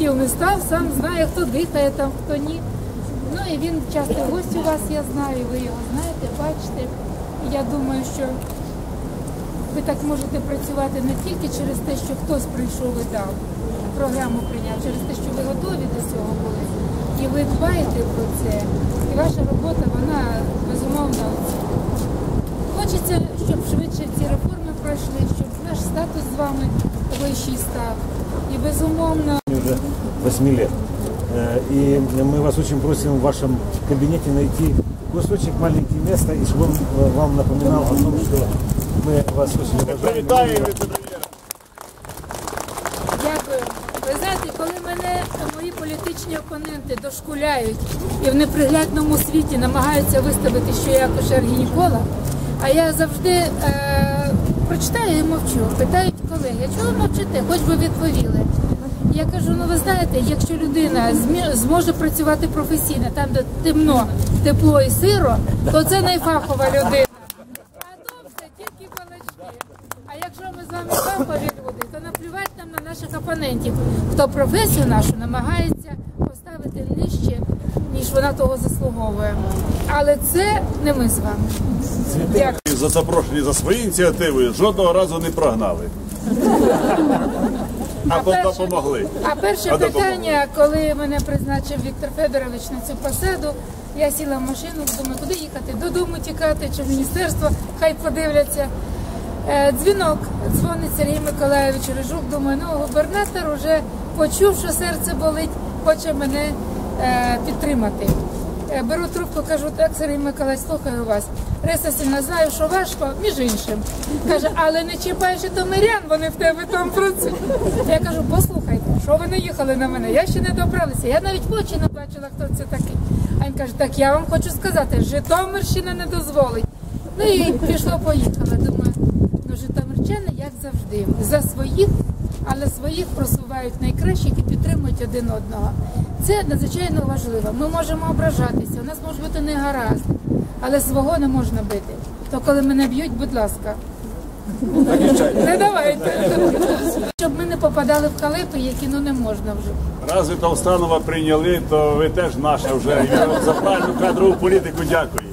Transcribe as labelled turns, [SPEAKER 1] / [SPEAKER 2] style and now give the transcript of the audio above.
[SPEAKER 1] стіл не став, сам знає, хто дихає там, хто ні. Ну і він часто гость у вас, я знаю, ви його знаєте, бачите. Я думаю, що ви так можете працювати не тільки через те, що хтось прийшов і дав, програму прийняв, через те, що ви готові до цього були. І ви дбаєте про це. І ваша робота, вона безумовно. Хочеться, щоб швидше ці реформи пройшли, щоб наш статус з вами вищий став І безумовно.
[SPEAKER 2] уже 8 лет. Э, И мы вас очень просим в вашем кабинете найти кусочек маленький места, и чтобы он э, вам напоминал о том, что мы вас очень уважаем.
[SPEAKER 3] Привітаю від прем'єра.
[SPEAKER 1] Дякую. Ви знаєте, коли мене мої політичні опоненти дошкуляють і в неприглядному світі намагаються виставити, що я акушер-гінеколог, а я завжди е, прочитаю і мовчу. Питають колеги, чого мовчите? Хоч би відповіли. Я кажу, ну ви знаєте, якщо людина зможе працювати професійно, там де темно, тепло і сиро, то це найфахова людина. А все тільки балачки. А якщо ми з вами фахові люди, то наплювати нам на наших опонентів, хто професію нашу намагається поставити нижче, ніж вона того заслуговує. Але це не ми з вами. Дякую.
[SPEAKER 3] За запрошені за свої ініціативи жодного разу не прогнали. А по-
[SPEAKER 1] перше-
[SPEAKER 3] допомогли.
[SPEAKER 1] А перше
[SPEAKER 3] А допомогли.
[SPEAKER 1] питання, коли мене призначив Віктор Федорович на цю посаду, я сіла в машину, думаю, куди їхати? Додому тікати чи в міністерство, хай подивляться. Е, Дзвінок дзвонить Сергій Миколаївич Рижук. Думаю, ну губернатор вже почув, що серце болить, хоче мене підтримати. Е, Беру трубку, кажу, так, Сергій Миколаївич, слухаю вас. Реса Сильна, знаю, що важко, між іншим. Каже, але не чіпай житомирян, вони в тебе там працюють. Я кажу, послухайте, що ви не їхали на мене? Я ще не добралася. Я навіть в очі не бачила, хто це такий. А він каже, так я вам хочу сказати, Житомирщина не дозволить. Ну і пішло, поїхала. Думаю, ну житомирчани, як завжди, за своїх, але своїх просувають найкращих і підтримують один одного. Це надзвичайно важливо. Ми можемо ображатися, у нас може бути не гаразд, але свого не можна бити. То коли мене б'ють, будь ласка. Не давайте. Щоб ми не попадали в халепи, які ну не можна вже.
[SPEAKER 3] Раз ви Толстанова прийняли, то ви теж наша вже. За правильну кадрову політику дякую.